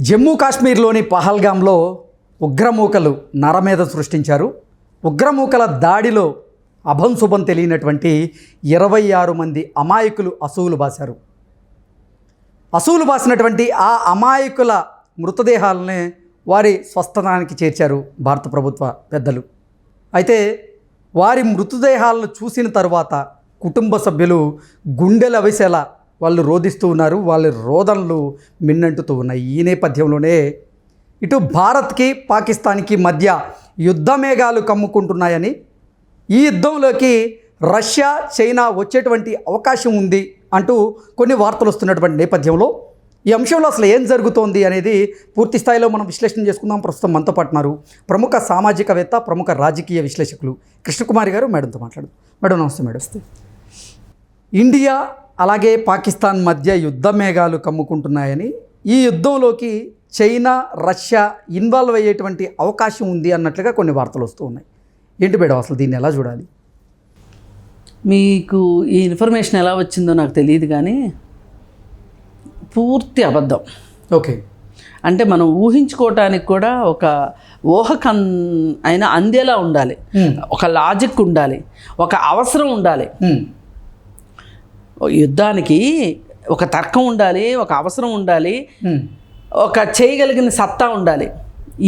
జమ్మూ కాశ్మీర్లోని పహల్గాంలో ఉగ్రమూకలు నరమేధ సృష్టించారు. ఉగ్రమూకల దాడిలో అభంశుభం తెలియనటువంటి ఇరవై ఆరు మంది అమాయకులు అసూలు బాశారు. అసూలు బాసినటువంటి ఆ అమాయకుల మృతదేహాలనే వారి స్వస్థానానికి చేర్చారు భారత ప్రభుత్వ పెద్దలు. అయితే వారి మృతదేహాలను చూసిన తరువాత కుటుంబ సభ్యులు గుండెల అవిసేలా వాళ్ళు రోధిస్తూ ఉన్నారు వాళ్ళ రోదనలు మిన్నంటుతూ ఉన్నాయి. ఈ నేపథ్యంలోనే ఇటు భారత్కి పాకిస్తాన్కి మధ్య యుద్ధ మేఘాలు కమ్ముకుంటున్నాయని ఈ యుద్ధంలోకి రష్యా చైనా వచ్చేటువంటి అవకాశం ఉంది అంటూ కొన్ని వార్తలు వస్తున్నటువంటి నేపథ్యంలో ఈ అంశంలో అసలు ఏం జరుగుతోంది అనేది పూర్తి స్థాయిలో మనం విశ్లేషణ చేసుకుందాం. ప్రస్తుతం మనతో పాటు ఉన్నారు ప్రముఖ సామాజికవేత్త ప్రముఖ రాజకీయ విశ్లేషకులు కృష్ణకుమారి గారు. మేడంతో మాట్లాడు మేడం నమస్తే మేడం. ఇండియా అలాగే పాకిస్తాన్ మధ్య యుద్ధ మేఘాలు కమ్ముకుంటున్నాయని ఈ యుద్ధంలోకి చైనా రష్యా ఇన్వాల్వ్ అయ్యేటువంటి అవకాశం ఉంది అన్నట్లుగా కొన్ని వార్తలు వస్తూ ఉన్నాయి. ఏంటి మేడం అసలు దీన్ని ఎలా చూడాలి? మీకు ఈ ఇన్ఫర్మేషన్ ఎలా వచ్చిందో నాకు తెలియదు కానీ పూర్తి అబద్ధం. ఓకే. అంటే మనం ఊహించుకోవటానికి కూడా ఒక ఊహకన్ అయినా అందేలా ఉండాలి. ఒక లాజిక్ ఉండాలి. ఒక అవసరం ఉండాలి. యుద్ధానికి ఒక తర్కం ఉండాలి ఒక అవసరం ఉండాలి ఒక చేయగలిగిన సత్తా ఉండాలి.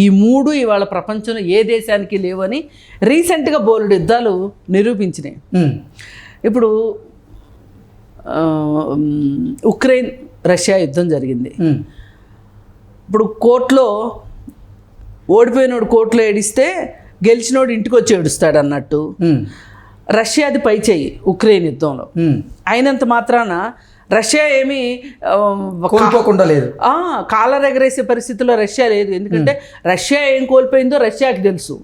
ఈ మూడు ఇవాళ ప్రపంచంలో ఏ దేశానికి లేవని రీసెంట్గా బోలెడు యుద్ధాలు నిరూపించినాయి. ఇప్పుడు ఉక్రెయిన్ రష్యా యుద్ధం జరిగింది. ఇప్పుడు కోర్టులో ఓడిపోయినోడు కోర్టులో ఏడిస్తే గెలిచినోడు ఇంటికి వచ్చి ఏడుస్తాడు అన్నట్టు రష్యాది పై చేయి ఉక్రెయిన్ యుద్ధంలో. అయినంత మాత్రాన రష్యా ఏమి కోల్పోకుండా లేదు. కాలర్ ఎగరేసే పరిస్థితిలో రష్యా లేదు. ఎందుకంటే రష్యా ఏం కోల్పోయిందో రష్యాకి తెలుసు.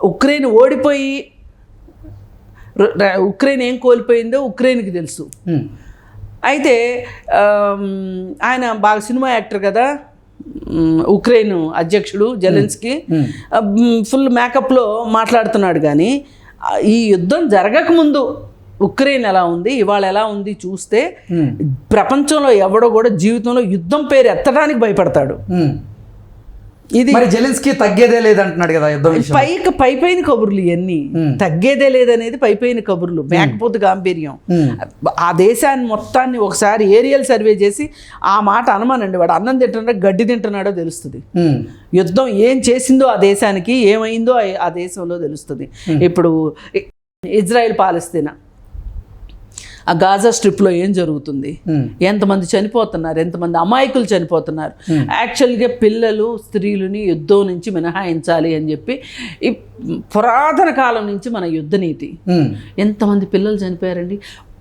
ఉక్రెయిన్ ఓడిపోయి ఉక్రెయిన్ ఏం కోల్పోయిందో ఉక్రెయిన్కి తెలుసు. అయితే ఆయన బాగా సినిమా యాక్టర్ కదా ఉక్రెయిన్ అధ్యక్షుడు జెలెన్స్కి ఫుల్ మేకప్లో మాట్లాడుతున్నాడు కానీ ఈ యుద్ధం జరగకముందు ఉక్రెయిన్ ఎలా ఉంది ఇవాళ ఎలా ఉంది చూస్తే ప్రపంచంలో ఎవడో కూడా జీవితంలో యుద్ధం పేరు ఎత్తడానికి భయపడతాడు. ఇది మరి జెలెన్స్కి తగ్గేదే లేదంటున్నాడు కదా యుద్ధం పైకి పైపైన కబుర్లు ఇవన్నీ. తగ్గేదే లేదనేది పైపైన కబుర్లు. మేకపోతు గాంభీర్యం. ఆ దేశాన్ని మొత్తాన్ని ఒకసారి ఏరియల్ సర్వే చేసి ఆ మాట అనమానండి. వాడు అన్నం తింటున్నాడో గడ్డి తింటున్నాడో తెలుస్తుంది. యుద్ధం ఏం చేసిందో ఆ దేశానికి ఏమైందో ఆ- దేశంలో తెలుస్తుంది. ఇప్పుడు ఇజ్రాయెల్ పాలస్తీనా. ఆ గాజా స్ట్రిప్లో ఏం జరుగుతుంది? ఎంతమంది చనిపోతున్నారు? ఎంతమంది అమాయకులు చనిపోతున్నారు. యాక్చువల్గా పిల్లలు స్త్రీలని యుద్ధం నుంచి మినహాయించాలి అని చెప్పి ఈ పురాతన కాలం నుంచి మన యుద్ధ నీతి. ఎంతమంది పిల్లలు చనిపోయారండి?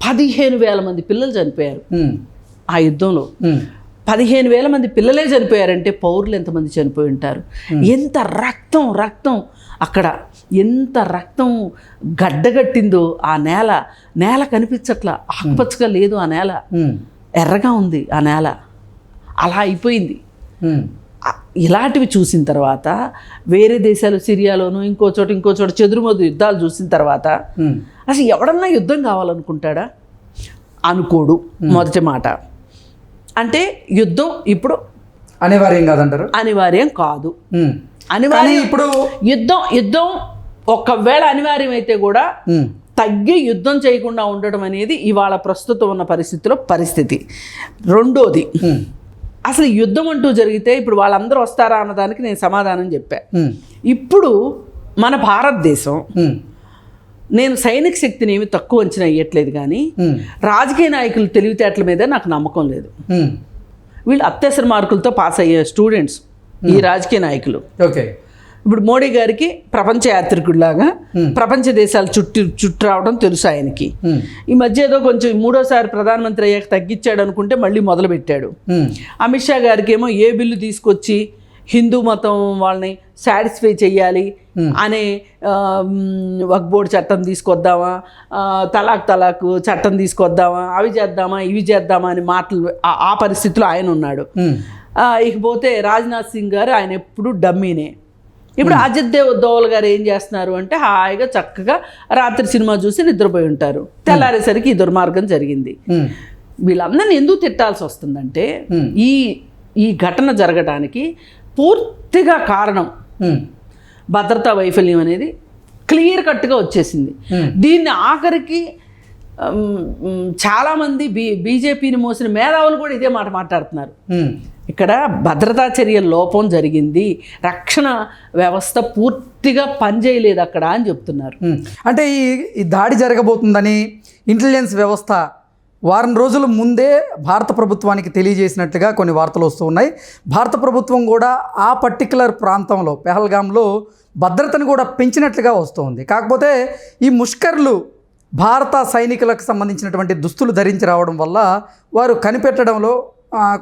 పదిహేను వేల మంది పిల్లలు చనిపోయారు. ఆ యుద్ధంలో. పదిహేను వేల మంది పిల్లలే చనిపోయారంటే పౌరులు ఎంతమంది చనిపోయి ఉంటారు? ఎంత రక్తం రక్తం అక్కడ ఎంత రక్తం గడ్డగట్టిందో ఆ నేల నేల కనిపించట్లా. ఆకుపచ్చగా లేదు ఆ నేల. ఎర్రగా ఉంది ఆ నేల. అలా అయిపోయింది. ఇలాంటివి చూసిన తర్వాత వేరే దేశాలు సిరియాలోను ఇంకో చోట ఇంకో చోట చెదురుమదు యుద్ధాలు చూసిన తర్వాత అసలు ఎవడన్నా యుద్ధం కావాలనుకుంటాడా? అనుకోడు మొదటి మాట. అంటే యుద్ధం ఇప్పుడు అనివార్యం కాదంటారు? అనివార్యం కాదు. అనివార్యం ఇప్పుడు యుద్ధం యుద్ధం ఒకవేళ అనివార్యం అయితే కూడా తగ్గి యుద్ధం చేయకుండా ఉండడం అనేది ఇవాళ ప్రస్తుతం ఉన్న పరిస్థితిలో పరిస్థితి. రెండోది అసలు యుద్ధం అంటూ జరిగితే ఇప్పుడు వాళ్ళందరూ వస్తారా అన్నదానికి నేను సమాధానం చెప్పా. ఇప్పుడు మన భారతదేశం నేను సైనిక శక్తిని ఏమి తక్కువ అంచనా వేయట్లేదు కానీ రాజకీయ నాయకులు తెలివితేటల మీద నాకు నమ్మకం లేదు. వీళ్ళు అత్యవసర మార్కులతో పాస్ అయ్యే స్టూడెంట్స్ ఈ రాజకీయ నాయకులు. ఓకే. ఇప్పుడు మోడీ గారికి ప్రపంచ యాత్రికుడిలాగా. ప్రపంచ దేశాలు చుట్టి చుట్టూ రావడం తెలుసు ఆయనకి. ఈ మధ్య ఏదో కొంచెం మూడోసారి ప్రధానమంత్రి అయ్యాక తగ్గించాడు అనుకుంటే మళ్ళీ మొదలు పెట్టాడు ఉమ్, అమిత్ షా గారికి ఏమో ఏ బిల్లు తీసుకొచ్చి హిందూ మతం వాళ్ళని సాటిస్ఫై చేయాలి అనే వక్ బోర్డ్ చట్టం తీసుకొద్దామా? తలాక్ తలాక్ చట్టం తీసుకొద్దామా? అవి చేద్దామా? ఇవి చేద్దామా? అని మాటలు ఆ- పరిస్థితిలో ఆయన ఉన్నాడు. ఆ, ఇకపోతే రాజ్నాథ్ సింగ్ గారు ఆయన ఎప్పుడు డమ్మీనే. ఇప్పుడు అజిత్ దేవ్ దోవల్ గారు ఏం చేస్తున్నారు అంటే హాయిగా చక్కగా రాత్రి సినిమా చూసి నిద్రపోయి ఉంటారు. తెల్లారేసరికి ఈ దుర్మార్గం జరిగింది. వీళ్ళందరినీ ఎందుకు తిట్టాల్సి వస్తుందంటే Hmm. ఈ ఈ ఘటన జరగడానికి పూర్తిగా కారణం. భద్రతా వైఫల్యం అనేది క్లియర్ కట్గా వచ్చేసింది. దీన్ని ఆఖరికి చాలామంది బీ బీజేపీని మోసిన మేధావులు కూడా ఇదే మాట మాట్లాడుతున్నారు. ఇక్కడ భద్రతా చర్య లోపం జరిగింది. రక్షణ వ్యవస్థ పూర్తిగా పనిచేయలేదు అక్కడ అని చెప్తున్నారు. అంటే ఈ ఈ దాడి జరగబోతుందని ఇంటెలిజెన్స్ వ్యవస్థ వారం రోజుల ముందే భారత ప్రభుత్వానికి తెలియజేసినట్లుగా కొన్ని వార్తలు వస్తూ ఉన్నాయి. భారత ప్రభుత్వం కూడా ఆ పర్టికులర్ ప్రాంతంలో పెహల్గాంలో భద్రతను కూడా పెంచినట్లుగా వస్తుంది కాకపోతే ఈ ముష్కర్లు భారత సైనికులకు సంబంధించినటువంటి దుస్తులు ధరించి రావడం వల్ల వారు కనిపెట్టడంలో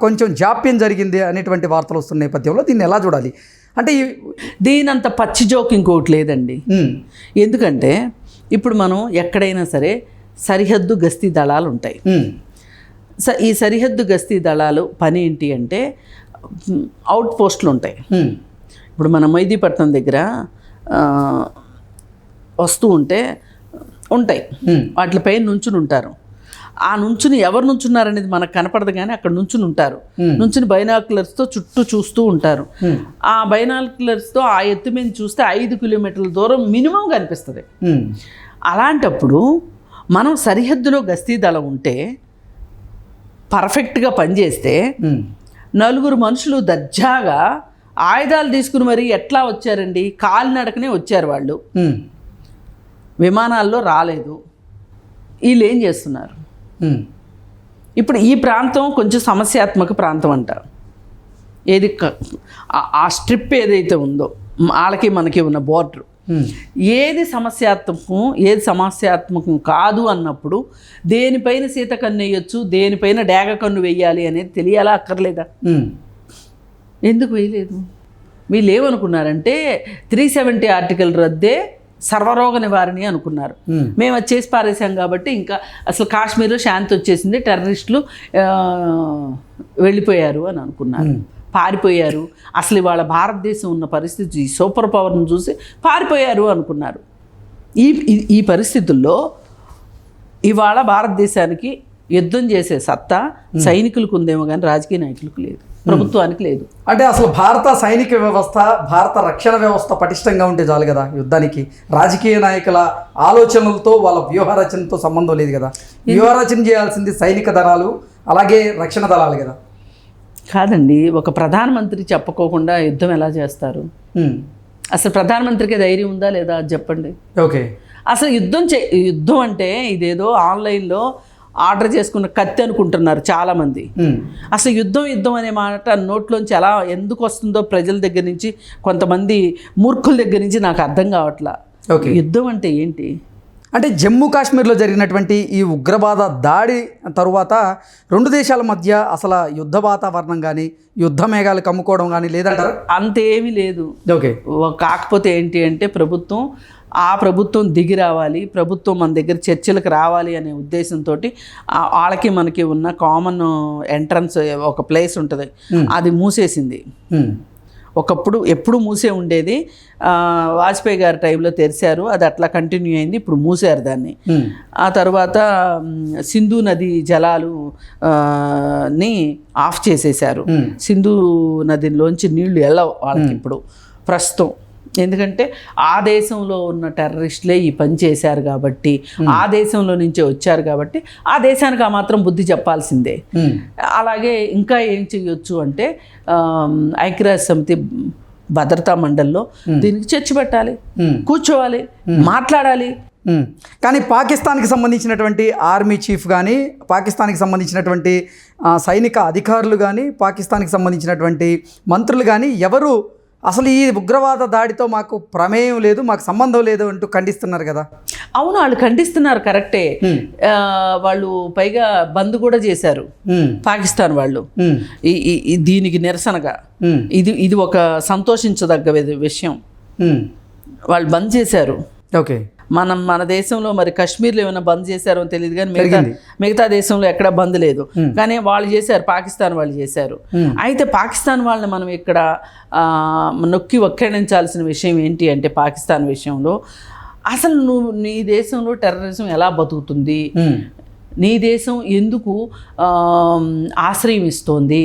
కొంచెం జాప్యం జరిగింది అనేటువంటి వార్తలు వస్తున్న నేపథ్యంలో దీన్ని ఎలా చూడాలి? అంటే దీనంత పచ్చి జోక్ ఇంకోటి లేదండి. ఎందుకంటే ఇప్పుడు మనం ఎక్కడైనా సరే సరిహద్దు గస్తీ దళాలు ఉంటాయి. స ఈ సరిహద్దు గస్తీ దళాలు పని ఏంటి అంటే అవుట్ పోస్టులు ఉంటాయి. ఇప్పుడు మన మైదీపట్నం దగ్గర వస్తూ ఉంటే ఉంటాయి. వాటిపై నుంచుని ఉంటారు. ఆ నుంచుని ఎవరు నుంచున్నారు అనేది మనకు కనపడదు కానీ అక్కడ నుంచుని ఉంటారు. నుంచుని బైనాకులర్స్తో చుట్టూ చూస్తూ ఉంటారు. ఆ బైనాకులర్స్తో ఆ ఎత్తు మీద చూస్తే ఐదు కిలోమీటర్ల దూరం మినిమం కనిపిస్తుంది. అలాంటప్పుడు మనం సరిహద్దులో గస్తీ దళం ఉంటే పర్ఫెక్ట్గా పనిచేస్తే నలుగురు మనుషులు దర్జాగా ఆయుధాలు తీసుకుని మరి ఎట్లా వచ్చారండి? కాలినడకనే వచ్చారు వాళ్ళు. విమానాల్లో రాలేదు. వీళ్ళు ఏం చేస్తున్నారు? ఇప్పుడు ఈ ప్రాంతం కొంచెం సమస్యాత్మక ప్రాంతం అంట. ఏది ఆ- స్ట్రిప్ ఏదైతే ఉందో వాళ్ళకి మనకి ఉన్న బోర్డర్. ఏది సమస్యాత్మకం ఏది సమస్యాత్మకం కాదు అన్నప్పుడు దేనిపైన సీత కన్ను వేయొచ్చు దేనిపైన డేగ కన్ను వేయాలి అనేది తెలియాలా అక్కర్లేదా? ఎందుకు వేయలేదు? వీళ్ళు ఏమనుకున్నారంటే త్రీ సెవెంటీ ఆర్టికల్ రద్దే సర్వరోగ నివారణి అనుకున్నారు. మేము అది చేసి పారేసాం కాబట్టి ఇంకా అసలు కాశ్మీర్లో శాంతి వచ్చేసింది టెర్రరిస్టులు వెళ్ళిపోయారు అని అనుకున్నారు. పారిపోయారు. అసలు ఇవాళ భారతదేశం ఉన్న పరిస్థితి ఈ సూపర్ పవర్ని చూసి పారిపోయారు అనుకున్నారు. ఈ ఈ- పరిస్థితుల్లో ఇవాళ భారతదేశానికి యుద్ధం చేసే సత్తా సైనికులకు ఉందేమో కానీ రాజకీయ నాయకులకు లేదు. ప్రభుత్వానికి లేదు. అంటే అసలు భారత సైనిక వ్యవస్థ భారత రక్షణ వ్యవస్థ పటిష్టంగా ఉంటే చాలు కదా యుద్ధానికి. రాజకీయ నాయకుల ఆలోచనలతో వాళ్ళ వ్యూహ రచనతో సంబంధం లేదు కదా. వ్యూహ రచన చేయాల్సింది సైనిక దళాలు అలాగే రక్షణ దళాలు కదా. కాదండి ఒక ప్రధానమంత్రి చెప్పుకోకుండా యుద్ధం ఎలా చేస్తారు? అసలు ప్రధానమంత్రికి ధైర్యం ఉందా లేదా అది చెప్పండి. ఓకే. అసలు యుద్ధం చే యుద్ధం అంటే ఇదేదో ఆన్లైన్లో ఆర్డర్ చేసుకున్న కత్తి అనుకుంటున్నారు చాలామంది. అసలు యుద్ధం యుద్ధం అనే మాట నోట్లోంచి ఎలా ఎందుకు వస్తుందో ప్రజల దగ్గర నుంచి కొంతమంది మూర్ఖుల దగ్గర నుంచి నాకు అర్థం కావట్లా. ఓకే. యుద్ధం అంటే ఏంటి? అంటే జమ్మూ కాశ్మీర్లో జరిగినటువంటి ఈ ఉగ్రవాద దాడి తరువాత రెండు దేశాల మధ్య అసలు యుద్ధ వాతావరణం కానీ యుద్ధ మేఘాలు కమ్ముకోవడం కానీ లేదంటారా? అంతేమీ లేదు. ఓకే. కాకపోతే ఏంటి అంటే ప్రభుత్వం ఆ ప్రభుత్వం దిగి రావాలి ప్రభుత్వం మన దగ్గర చర్చలకు రావాలి అనే ఉద్దేశంతో వాళ్ళకి మనకి ఉన్న కామన్ ఎంట్రన్స్ ఒక ప్లేస్ ఉంటుంది. అది మూసేసింది. ఒకప్పుడు ఎప్పుడు మూసే ఉండేది వాజ్పేయి గారి టైంలో తెరిచారు అది అట్లా కంటిన్యూ అయింది ఇప్పుడు మూసారు దాన్ని. ఆ తర్వాత సింధు నది జలాలు ని ఆఫ్ చేసేశారు. Hmm. సింధు నదిలోంచి నీళ్ళు వెళ్ళవు వాళ్ళకి ఇప్పుడు. ప్రస్తుతం. ఎందుకంటే ఆ దేశంలో ఉన్న టెర్రరిస్టులే ఈ పని చేశారు కాబట్టి ఆ దేశంలో నుంచే వచ్చారు కాబట్టి ఆ దేశానికి ఆ మాత్రం బుద్ధి చెప్పాల్సిందే. ఉమ్, అలాగే ఇంకా ఏం చేయొచ్చు అంటే ఐక్యరాజ్య సమితి భద్రతా మండలిలో దీనికి చర్చ పెట్టాలి. కూర్చోవాలి మాట్లాడాలి. కానీ పాకిస్తాన్కి సంబంధించినటువంటి ఆర్మీ చీఫ్ కానీ పాకిస్తాన్కి సంబంధించినటువంటి సైనిక అధికారులు కానీ పాకిస్తాన్కి సంబంధించినటువంటి మంత్రులు కానీ ఎవరు అసలు ఈ ఉగ్రవాద దాడితో మాకు ప్రమేయం లేదు మాకు సంబంధం లేదు అంటూ ఖండిస్తున్నారు కదా. అవును వాళ్ళు ఖండిస్తున్నారు కరెక్టే. వాళ్ళు పైగా బంద్ కూడా చేశారు. పాకిస్తాన్ వాళ్ళు. దీనికి నిరసనగా. ఇది ఇది ఒక సంతోషించదగ్గ విషయం. వాళ్ళు బంద్ చేశారు. ఓకే. మనం మన దేశంలో మరి కాశ్మీర్లో ఏమైనా బంద్ చేశారో తెలియదు కానీ మిగతా. మిగతా దేశంలో ఎక్కడ బంద్ లేదు. కానీ వాళ్ళు చేశారు పాకిస్తాన్ వాళ్ళు చేశారు. అయితే పాకిస్తాన్ వాళ్ళని మనం ఇక్కడ నొక్కి ఒక్కడించాల్సిన విషయం ఏంటి అంటే పాకిస్తాన్ విషయంలో అసలు నువ్వు నీ దేశంలో టెర్రరిజం ఎలా బతుకుతుంది? నీ దేశం ఎందుకు ఆ, ఆశ్రయం ఇస్తోంది?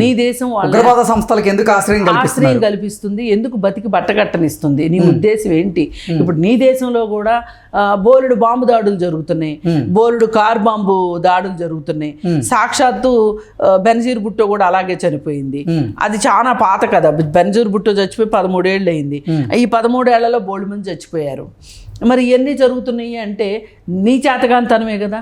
నీ దేశం ఉగ్రవాద సంస్థలకు ఎందుకు ఆశ్రయం ఆశ్రయం కల్పిస్తుంది ఎందుకు బతికి బట్టగట్టనిస్తుంది? నీ ఉద్దేశం ఏంటి? ఇప్పుడు నీ దేశంలో కూడా బోలెడు బాంబు దాడులు జరుగుతున్నాయి. బోలెడు కార్ బాంబు దాడులు జరుగుతున్నాయి. సాక్షాత్తు బెనజీర్ బుట్టో కూడా అలాగే చనిపోయింది. అది చాలా పాత కదా బెనజీర్ బుట్టో చచ్చిపోయి పదమూడేళ్ళు అయింది ఈ పదమూడేళ్ళలో బోల్డ్ మంది చచ్చిపోయారు. మరి ఇవన్నీ జరుగుతున్నాయి అంటే నీ చేతగాంతనమే కదా.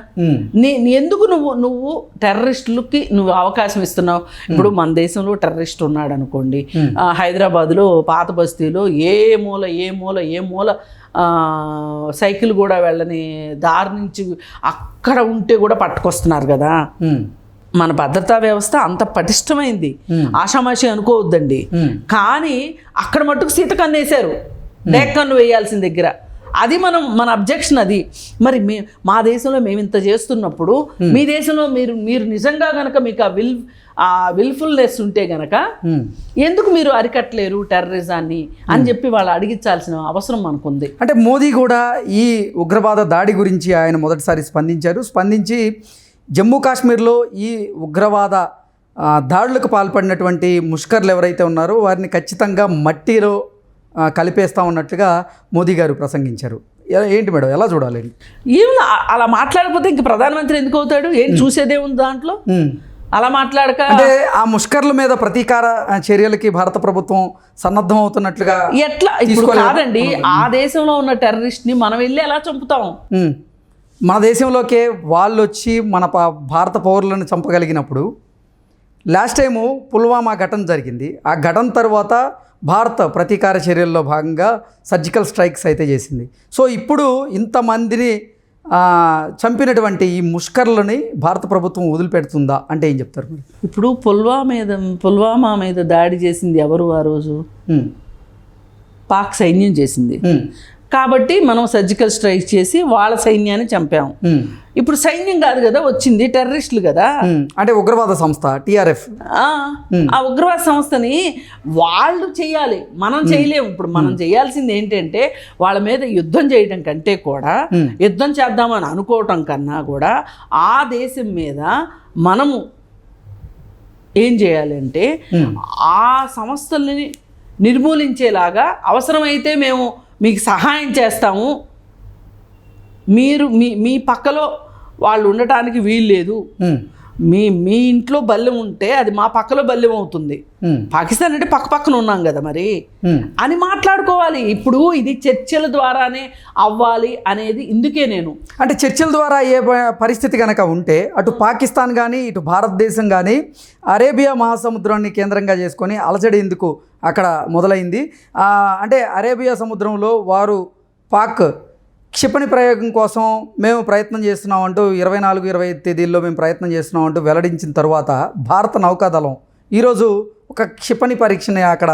నీ ఎందుకు నువ్వు నువ్వు టెర్రరిస్టులకి నువ్వు అవకాశం ఇస్తున్నావు? ఇప్పుడు మన దేశంలో టెర్రరిస్ట్ ఉన్నాడు అనుకోండి హైదరాబాద్లో పాత బస్తీలో ఏ మూల ఏ మూల ఏ మూల సైకిల్ కూడా వెళ్ళని దారి నుంచి అక్కడ ఉంటే కూడా పట్టుకొస్తున్నారు కదా. మన భద్రతా వ్యవస్థ అంత పటిష్టమైంది. ఆషామాషి అనుకోవద్దండి. కానీ అక్కడ మట్టుకు సీత కన్నేశారు. డేక్కన్ను వేయాల్సిన దగ్గర. అది మనం మన అబ్జెక్షన్ అది. మరి మే మా దేశంలో మేము ఇంత చేస్తున్నప్పుడు మీ దేశంలో మీరు మీరు నిజంగా గనక మీకు ఆ విల్ ఆ విల్ఫుల్నెస్ ఉంటే గనక ఉమ్. ఎందుకు మీరు అరికట్టలేరు టెర్రరిజాన్ని అని చెప్పి వాళ్ళు అడిగించాల్సిన అవసరం మనకుంది. అంటే మోదీ కూడా ఈ ఉగ్రవాద దాడి గురించి ఆయన మొదటిసారి స్పందించారు. స్పందించి జమ్మూ కాశ్మీర్లో ఈ ఉగ్రవాద దాడులకు పాల్పడినటువంటి ముష్కర్లు ఎవరైతే ఉన్నారో వారిని ఖచ్చితంగా మట్టిలో కలిపేస్తా ఉన్నట్లుగా మోదీ గారు ప్రసంగించారు. ఏంటి మేడం? ఎలా చూడాలి ఏం అలా మాట్లాడకపోతే ఇంక ప్రధానమంత్రి ఎందుకు అవుతాడు? ఏం చూసేదే ఉంది దాంట్లో. అలా మాట్లాడక అంటే ఆ ముష్కర్ల మీద ప్రతీకార చర్యలకి భారత ప్రభుత్వం సన్నద్ధం అవుతున్నట్లుగా ఎట్లా? ఇప్పుడు? కాదండి ఆ దేశంలో ఉన్న టెర్రరిస్ట్ని మనం వెళ్ళి ఎలా చంపుతాం. మన దేశంలోకే వాళ్ళు వచ్చి మన భారత పౌరులను చంపగలిగినప్పుడు లాస్ట్ టైము పుల్వామా ఘటన జరిగింది. ఆ ఘటన తర్వాత భారత ప్రతీకార చర్యల్లో భాగంగా సర్జికల్ స్ట్రైక్స్ అయితే చేసింది సో ఇప్పుడు ఇంతమందిని చంపినటువంటి ఈ ముష్కర్లని భారత ప్రభుత్వం వదిలిపెడుతుందా అంటే ఏం చెప్తారు మీరు ఇప్పుడు పుల్వామా మీద పుల్వామా మీద దాడి చేసింది ఎవరు ఆ రోజు. పాక్ సైన్యం చేసింది. కాబట్టి మనం సర్జికల్ స్ట్రైక్ చేసి వాళ్ళ సైన్యాన్ని చంపాం. ఉమ్. ఇప్పుడు సైన్యం కాదు కదా వచ్చింది టెర్రరిస్టులు కదా. అంటే ఉగ్రవాద సంస్థ టిఆర్ఎఫ్ ఆ, ఆ ఉగ్రవాద సంస్థని వాళ్ళు చేయాలి మనం చేయలేము. ఇప్పుడు మనం చేయాల్సింది ఏంటంటే వాళ్ళ మీద యుద్ధం చేయడం కంటే కూడా యుద్ధం చేద్దామని అనుకోవటం కన్నా కూడా ఆ దేశం మీద మనము ఏం చేయాలంటే ఆ సంస్థల్ని నిర్మూలించేలాగా అవసరమైతే మేము మీకు సహాయం చేస్తాము మీరు మీ మీ పక్కలో వాళ్ళు ఉండటానికి వీలు లేదు. మీ మీ ఇంట్లో బల్లెం ఉంటే అది మా పక్కలో బల్లెం అవుతుంది. పాకిస్తాన్ అంటే పక్క పక్కన ఉన్నాం కదా మరి. అని మాట్లాడుకోవాలి ఇప్పుడు ఇది చర్చల ద్వారానే అవ్వాలి అనేది ఇందుకే నేను అంటే చర్చల ద్వారా ఏ పరిస్థితి కనుక ఉంటే అటు పాకిస్తాన్ కానీ ఇటు భారతదేశం కానీ అరేబియా మహాసముద్రాన్ని కేంద్రంగా చేసుకొని అలజడి ఎందుకు అక్కడ మొదలైంది. అంటే అరేబియా సముద్రంలో వారు పాక్ క్షిపణి ప్రయోగం కోసం మేము ప్రయత్నం చేస్తున్నాం అంటూ ఇరవై నాలుగు ఇరవై ఐదు తేదీల్లో మేము ప్రయత్నం చేస్తున్నాం అంటూ వెల్లడించిన తర్వాత భారత నౌకాదళం ఈరోజు ఒక క్షిపణి పరీక్షని అక్కడ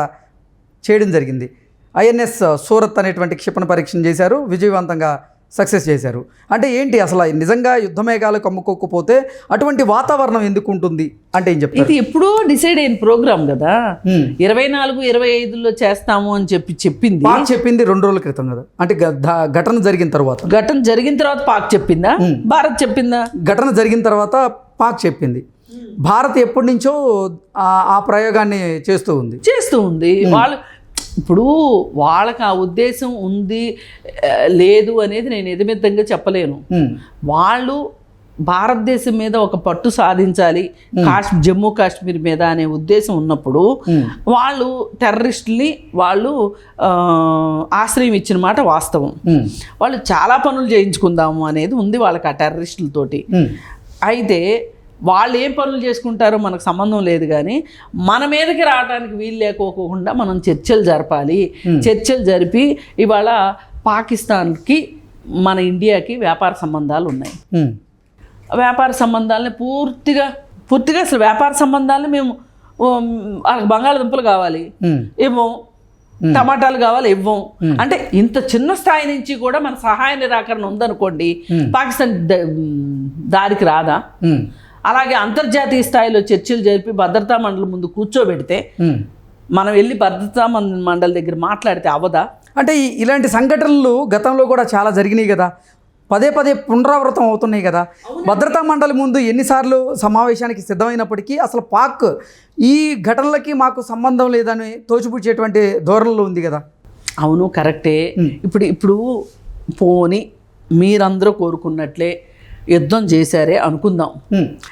చేయడం జరిగింది. ఐఎన్ఎస్ సూరత్ అనేటువంటి క్షిపణి పరీక్షను చేశారు. విజయవంతంగా సక్సెస్ చేశారు. అంటే ఏంటి అసలు నిజంగా యుద్ధ మేఘాలు కమ్ముకోకపోతే అటువంటి వాతావరణం ఎందుకు ఉంటుంది? అంటే ఏం చెప్తారు? ఇది ఎప్పుడో డిసైడ్ అయిన ప్రోగ్రామ్ కదా. ఇరవై నాలుగు ఇరవై ఐదులో చేస్తాము అని చెప్పి చెప్పింది. పాక్ చెప్పింది రెండు రోజుల క్రితం కదా. అంటే ఘటన జరిగిన తర్వాత. ఘటన జరిగిన తర్వాత పాక్ చెప్పిందా? భారత్ చెప్పిందా? ఘటన జరిగిన తర్వాత పాక్ చెప్పింది. భారత్ ఎప్పటి నుంచో ఆ- ఆ ప్రయోగాన్ని చేస్తూ ఉంది. చేస్తూ ఉంది. వాళ్ళు ఇప్పుడు వాళ్ళకి ఆ ఉద్దేశం ఉంది లేదు అనేది నేను ఎదిమిద్దంగా చెప్పలేను. వాళ్ళు భారతదేశం మీద ఒక పట్టు సాధించాలి కాశ్ జమ్మూ కాశ్మీర్ మీద అనే ఉద్దేశం ఉన్నప్పుడు వాళ్ళు టెర్రరిస్టుల్ని వాళ్ళు ఆశ్రయం ఇచ్చిన మాట వాస్తవం. వాళ్ళు చాలా పనులు చేయించుకుందాము అనేది ఉంది వాళ్ళకి ఆ టెర్రరిస్టులతోటి. అయితే వాళ్ళు ఏం పనులు చేసుకుంటారో మనకు సంబంధం లేదు కానీ మన మీదకి రావడానికి వీలు లేకోకుండా మనం చర్చలు జరపాలి. చర్చలు జరిపి ఇవాళ పాకిస్తాన్కి మన ఇండియాకి వ్యాపార సంబంధాలు ఉన్నాయి. వ్యాపార సంబంధాలని పూర్తిగా పూర్తిగా అసలు వ్యాపార సంబంధాలని మేము బంగాళదుంపలు కావాలి. ఇవ్వం. టమాటాలు కావాలి ఇవ్వం. అంటే ఇంత చిన్న స్థాయి నుంచి కూడా మన సహాయ నిరాకరణ ఉందనుకోండి పాకిస్తాన్ దారికి రాదా. అలాగే అంతర్జాతీయ స్థాయిలో చర్చలు జరిపి భద్రతా మండలి ముందు కూర్చోబెడితే. మనం వెళ్ళి భద్రతా మండలి దగ్గర మాట్లాడితే అవదా? అంటే ఇలాంటి సంఘటనలు గతంలో కూడా చాలా జరిగినాయి కదా. పదే పదే పునరావృతం అవుతున్నాయి కదా. భద్రతా మండలి ముందు ఎన్నిసార్లు సమావేశానికి సిద్ధమైనప్పటికీ అసలు పాక్ ఈ ఘటనలకి మాకు సంబంధం లేదని తోచిపుచ్చేటువంటి ధోరణిలో ఉంది కదా. అవును కరెక్టే. ఇప్పుడు ఇప్పుడు పోని మీరందరూ కోరుకున్నట్లే యుద్ధం చేశారే అనుకుందాం.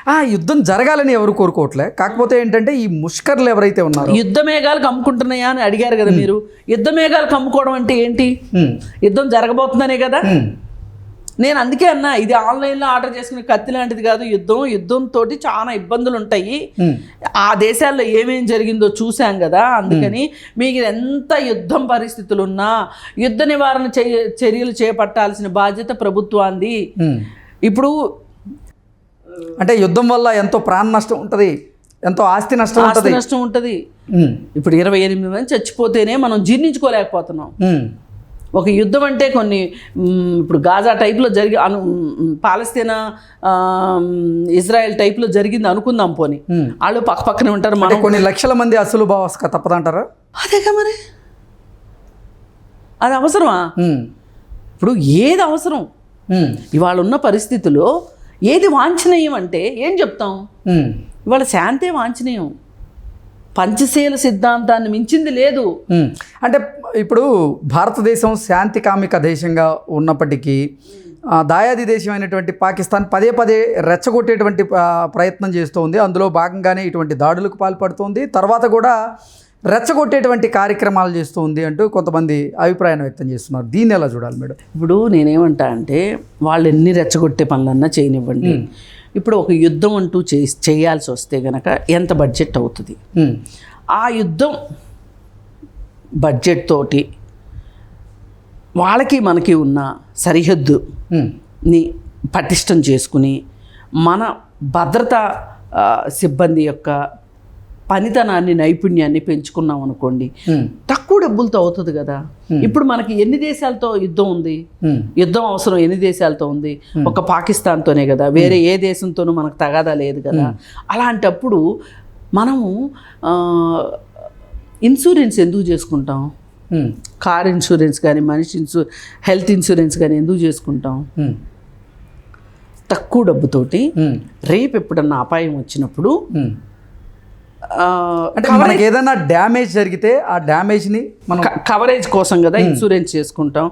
ఆ యుద్ధం జరగాలని ఎవరు కోరుకోవట్లే. కాకపోతే ఏంటంటే ఈ ముష్కర్లు ఎవరైతే ఉన్నారో యుద్ధ మేఘాలు కమ్ముకుంటున్నాయా అని అడిగారు కదా మీరు. యుద్ధ మేఘాలు కమ్ముకోవడం అంటే ఏంటి. యుద్ధం జరగబోతుందనే కదా. నేను అందుకే అన్నా ఇది ఆన్లైన్లో ఆర్డర్ చేసుకునే కత్తి లాంటిది కాదు యుద్ధం. యుద్ధం తోటి చాలా ఇబ్బందులు ఉంటాయి. ఆ దేశాల్లో ఏమేం జరిగిందో చూసాం కదా. అందుకని మీకు ఎంత యుద్ధం పరిస్థితులు ఉన్నా యుద్ధ నివారణ చే- చర్యలు చేపట్టాల్సిన బాధ్యత ప్రభుత్వాన్ని. ఇప్పుడు అంటే యుద్ధం వల్ల ఎంతో ప్రాణ నష్టం ఉంటుంది ఎంతో ఆస్తి నష్టం ఆస్తి ఉంటుంది నష్టం ఉంటుంది. ఇప్పుడు ఇరవై ఎనిమిది మంది చచ్చిపోతేనే మనం జీర్ణించుకోలేకపోతున్నాం. ఒక యుద్ధం అంటే కొన్ని ఇప్పుడు గాజా టైప్లో జరిగి అను పాలస్తీనా ఇజ్రాయెల్ టైప్లో జరిగింది అనుకుందాం పోని. వాళ్ళు పక్క పక్కనే ఉంటారు మనం కొన్ని లక్షల మంది అసలు భావస్క తప్పదంటారా అదేగా మరి అది అవసరమా. ఇప్పుడు ఏది అవసరం. ఇవాళ ఉన్న పరిస్థితుల్లో ఏది వాంఛనీయం అంటే ఏం చెప్తాం. ఇవాళ శాంతే వాంఛనీయం. పంచశీల సిద్ధాంతాన్ని మించింది లేదు. అంటే ఇప్పుడు భారతదేశం శాంతి కామిక దేశంగా ఉన్నప్పటికీ ఆ, దాయాది దేశం అయినటువంటి పాకిస్తాన్ పదే పదే రెచ్చగొట్టేటువంటి ప్రయత్నం చేస్తూ ఉంది అందులో భాగంగానే ఇటువంటి దాడులకు పాల్పడుతుంది. తర్వాత కూడా రెచ్చగొట్టేటువంటి కార్యక్రమాలు చేస్తూ ఉంది అంటూ కొంతమంది అభిప్రాయాన్ని వ్యక్తం చేస్తున్నారు. దీన్ని ఎలా చూడాలి మేడం? ఇప్పుడు నేనేమంటా అంటే వాళ్ళు ఎన్ని రెచ్చగొట్టే పనులన్నా చేయనివ్వండి. ఇప్పుడు ఒక యుద్ధం అంటూ చే చేయాల్సి వస్తే గనక ఎంత బడ్జెట్ అవుతుంది. ఆ యుద్ధం బడ్జెట్ తోటి వాళ్ళకి మనకి ఉన్న సరిహద్దు ఉమ్. ని పటిష్టం చేసుకుని మన భద్రతా సిబ్బంది యొక్క పనితనాన్ని నైపుణ్యాన్ని పెంచుకున్నాం అనుకోండి. తక్కువ డబ్బులతో అవుతుంది కదా. ఇప్పుడు మనకి ఎన్ని దేశాలతో యుద్ధం ఉంది. యుద్ధం అవసరం ఎన్ని దేశాలతో ఉంది? ఒక పాకిస్తాన్తోనే కదా. వేరే ఏ దేశంతోనూ మనకు తగాదా లేదు కదా. అలాంటప్పుడు మనము ఇన్సూరెన్స్ ఎందుకు చేసుకుంటాం. కార్ ఇన్సూరెన్స్ కానీ మనిషి ఇన్సూ హెల్త్ ఇన్సూరెన్స్ కానీ ఎందుకు చేసుకుంటాం. తక్కువ డబ్బుతోటి. రేపు ఎప్పుడన్నా అపాయం వచ్చినప్పుడు అంటే మనకి ఏదైనా డ్యామేజ్ జరిగితే ఆ డ్యామేజ్ని మనం కవరేజ్ కోసం కదా ఇన్సూరెన్స్ చేసుకుంటాం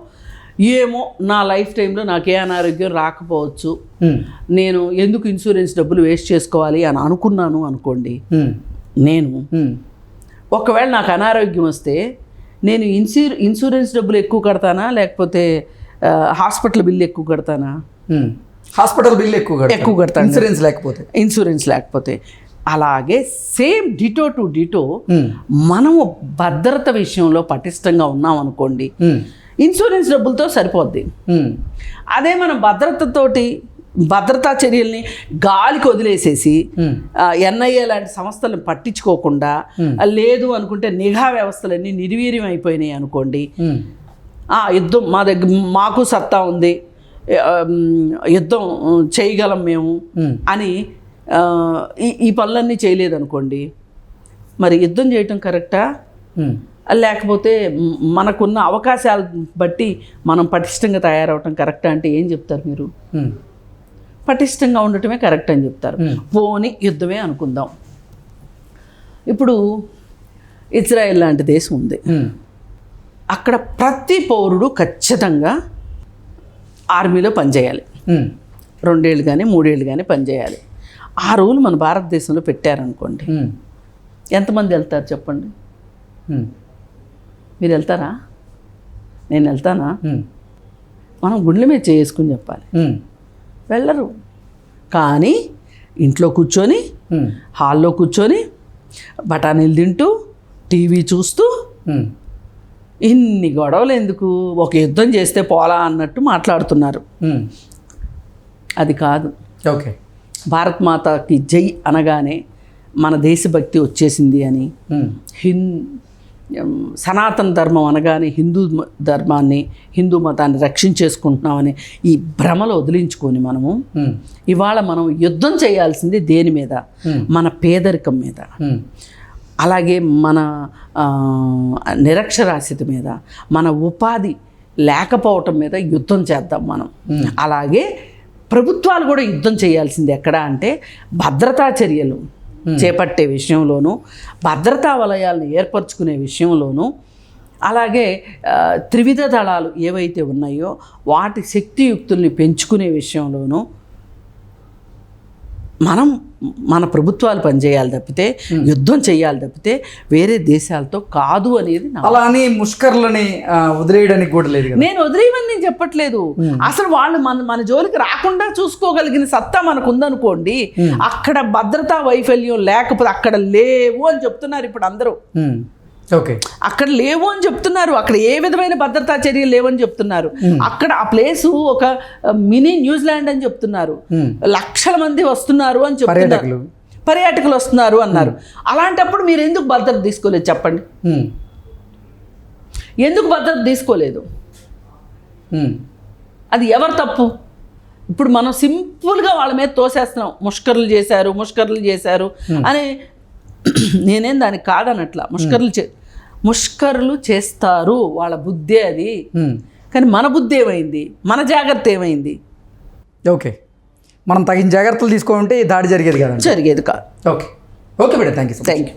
ఏమో నా లైఫ్ టైంలో నాకే అనారోగ్యం రాకపోవచ్చు ఉమ్. నేను ఎందుకు ఇన్సూరెన్స్ డబ్బులు వేస్ట్ చేసుకోవాలి అని అనుకున్నాను అనుకోండి ఉమ్. నేను. ఒకవేళ నాకు అనారోగ్యం వస్తే నేను ఇన్సూ ఇన్సూరెన్స్ డబ్బులు ఎక్కువ కడతానా లేకపోతే హాస్పిటల్ బిల్లు ఎక్కువ కడతానా. హాస్పిటల్ బిల్ ఎక్కువ. ఎక్కువ కడతాం ఇన్సూరెన్స్ లేకపోతే ఇన్సూరెన్స్ లేకపోతే అలాగే same ditto to ditto um. మనము భద్రత విషయంలో పటిష్టంగా ఉన్నాం అనుకోండి ఉమ్. ఇన్సూరెన్స్ డబ్బులతో సరిపోద్ది ఉమ్. అదే మనం భద్రతతోటి భద్రతా చర్యల్ని గాలికి వదిలేసేసి. ఎన్ఐఏ లాంటి సంస్థలను పట్టించుకోకుండా లేదు అనుకుంటే నిఘా వ్యవస్థలన్నీ నిర్వీర్యం అయిపోయినాయి అనుకోండి యుద్ధం మా దగ్గర మాకు సత్తా ఉంది యుద్ధం చేయగలం మేము. అని ఈ ఈ పనులన్నీ చేయలేదనుకోండి మరి యుద్ధం చేయటం కరెక్టా. లేకపోతే మనకున్న అవకాశాలు బట్టి మనం పటిష్టంగా తయారవటం కరెక్టా అంటే ఏం చెప్తారు మీరు. పటిష్టంగా ఉండటమే కరెక్ట్ అని చెప్తారు. పోని యుద్ధమే అనుకుందాం ఇప్పుడు ఇజ్రాయెల్ లాంటి దేశం ఉంది. అక్కడ ప్రతి పౌరుడు ఖచ్చితంగా ఆర్మీలో పనిచేయాలి. రెండేళ్ళు కానీ మూడేళ్ళు కానీ పనిచేయాలి ఆ రూల్ మన భారతదేశంలో పెట్టారనుకోండి. ఎంతమంది వెళ్తారు చెప్పండి. మీరు వెళ్తారా నేను వెళ్తానా. మనం గుండెల మీద చేసుకుని చెప్పాలి. వెళ్ళరు కానీ ఇంట్లో కూర్చొని. హాల్లో కూర్చొని బఠానీలు తింటూ టీవీ చూస్తూ. ఇన్ని గొడవలు ఎందుకు ఒక యుద్ధం చేస్తే పోలా అన్నట్టు మాట్లాడుతున్నారు. అది కాదు ఓకే భారత్ మాతకి జై అనగానే మన దేశభక్తి వచ్చేసింది అని. హిన్ సనాతన ధర్మం అనగానే హిందూ ధర్మాన్ని హిందూ మతాన్ని రక్షించేసుకుంటున్నామని ఈ భ్రమలు వదిలించుకొని మనము. ఇవాళ మనం యుద్ధం చేయాల్సింది దేని మీద. మన పేదరికం మీద. అలాగే మన నిరక్షరాస్యత మీద మన ఉపాధి లేకపోవటం మీద యుద్ధం చేద్దాం మనం అలాగే ప్రభుత్వాలు కూడా యుద్ధం చేయాల్సింది ఎక్కడ అంటే భద్రతా చర్యలు చేపట్టే విషయంలోనూ భద్రతా వలయాలను ఏర్పరచుకునే విషయంలోనూ అలాగే త్రివిధ దళాలు ఏవైతే ఉన్నాయో వాటి శక్తియుక్తుల్ని పెంచుకునే విషయంలోనూ మనం మన ప్రభుత్వాలు పనిచేయాలి తప్పితే యుద్ధం చేయాలి తప్పితే వేరే దేశాలతో కాదు అనేది నా అలా అని ముష్కర్లని వదిలేయడానికి కూడా లేదు నేను వదిలేయమని నేను చెప్పట్లేదు. అసలు వాళ్ళు మన మన జోలికి రాకుండా చూసుకోగలిగిన సత్తా మనకు ఉందనుకోండి అక్కడ భద్రతా వైఫల్యం లేకపోతే అక్కడ లేవు అని చెప్తున్నారు ఇప్పుడు అందరూ. ఓకే. అక్కడ లేవు అని చెప్తున్నారు. అక్కడ ఏ విధమైన భద్రతా చర్యలు లేవని చెప్తున్నారు. అక్కడ ఆ ప్లేసు ఒక మినీ న్యూజిలాండ్ అని చెప్తున్నారు. లక్షల మంది వస్తున్నారు అని చెప్తున్నారు. పర్యాటకులు. వస్తున్నారు అన్నారు. అలాంటప్పుడు మీరు ఎందుకు భద్రత తీసుకోలేదు చెప్పండి? ఎందుకు భద్రత తీసుకోలేదు? అది ఎవరు తప్పు? ఇప్పుడు మనం సింపుల్గా వాళ్ళ మీద తోసేస్తున్నాం. ముష్కర్లు చేశారు ముష్కర్లు చేశారు అని నేనేం దానికి కాదనట్లా. ముష్కర్లు చే ముష్కర్లు చేస్తారు వాళ్ళ బుద్ధే అది. కానీ మన బుద్ధి ఏమైంది? మన జాగ్రత్త ఏమైంది? ఓకే. మనం తగిన జాగ్రత్తలు తీసుకుంటే దాడి జరిగేది కదండి. జరిగేది కాదు. Okay. Okay madam. Thank you thank you